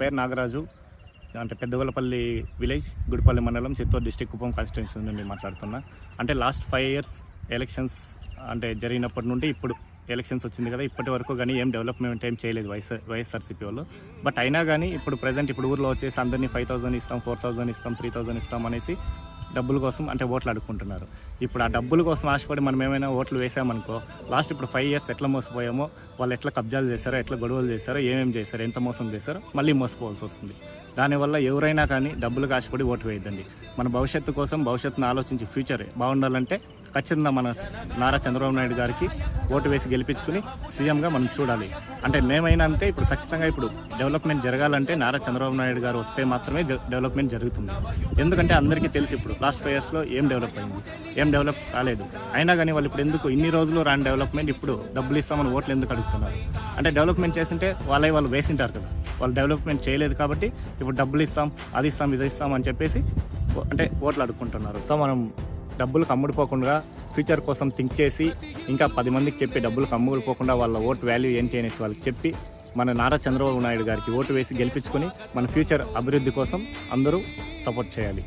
పేరు నాగరాజు. అంటే పెద్దగొల్లపల్లి విలేజ్ గుడిపల్లి మండలం చిత్తూరు డిస్టిక్ కుప్పం కాన్స్టిట్యున్సీ నుండి మాట్లాడుతున్నా. అంటే లాస్ట్ ఫైవ్ ఇయర్స్ ఎలక్షన్స్ అంటే జరిగినప్పటి నుండి ఇప్పుడు ఎలక్షన్స్ వచ్చింది కదా ఇప్పటి వరకు కానీ ఏం డెవలప్మెంట్ ఏం చేయలేదు వైఎస్ వైఎస్ఆర్సీపీ వాళ్ళు. బట్ అయినా కానీ ఇప్పుడు ప్రజెంట్ ఇప్పుడు ఊర్లో వచ్చేసి అందరినీ ఫైవ్ థౌసండ్ ఇస్తాం ఫోర్ థౌసండ్ ఇస్తాం త్రీ థౌసండ్ ఇస్తాం అనేసి డబ్బుల కోసం అంటే ఓట్లు అడుక్కుంటున్నారు. ఇప్పుడు ఆ డబ్బుల కోసం ఆశపడి మనం ఏమైనా ఓట్లు వేసామనుకో లాస్ట్ ఇప్పుడు ఫైవ్ ఇయర్స్ ఎట్లా మోసపోయామో వాళ్ళు ఎట్లా కబ్జాలు చేశారో ఎట్లా గొడవలు చేశారో ఏమేమి చేశారో ఎంత మోసం చేశారో మళ్ళీ మోసపోవాల్సి వస్తుంది. దానివల్ల ఎవరైనా కానీ డబ్బులకు ఆశపడి ఓటు వేయద్దండి. మన భవిష్యత్తు కోసం భవిష్యత్తును ఆలోచించి ఫ్యూచర్ బాగుండాలంటే ఖచ్చితంగా మన నారా చంద్రబాబు నాయుడు గారికి ఓటు వేసి గెలిపించుకుని సీఎంగా మనం చూడాలి. అంటే మేమైనా అంతే ఇప్పుడు ఖచ్చితంగా ఇప్పుడు డెవలప్మెంట్ జరగాలంటే నారా చంద్రబాబు నాయుడు గారు వస్తే మాత్రమే డెవలప్మెంట్ జరుగుతుంది. ఎందుకంటే అందరికీ తెలుసు ఇప్పుడు లాస్ట్ ఫైవ్ ఇయర్స్లో ఏం డెవలప్ అయింది ఏం డెవలప్ కాలేదు. అయినా కానీ వాళ్ళు ఇప్పుడు ఎందుకు ఇన్ని రోజులు రాని డెవలప్మెంట్ ఇప్పుడు డబ్బులు ఇస్తామని ఓట్లు ఎందుకు అడుగుతున్నారు? అంటే డెవలప్మెంట్ చేసింటే వాళ్ళే వాళ్ళు వేసింటారు కదా. వాళ్ళు డెవలప్మెంట్ చేయలేదు కాబట్టి ఇప్పుడు డబ్బులు ఇస్తాం అది ఇస్తాం ఇది ఇస్తాం అని చెప్పేసి అంటే ఓట్లు అడుక్కుంటున్నారు. సో మనం డబ్బులకు అమ్ముడుపోకుండా ఫ్యూచర్ కోసం థింక్ చేసి ఇంకా పది మందికి చెప్పి డబ్బులు కమ్ముగులు పోకుండా వాళ్ళ ఓటు వాల్యూ ఏంటి అనేసి వాళ్ళకి చెప్పి మన నారా చంద్రబాబు నాయుడు గారికి ఓటు వేసి గెలిపించుకొని మన ఫ్యూచర్ అభివృద్ధి కోసం అందరూ సపోర్ట్ చేయాలి.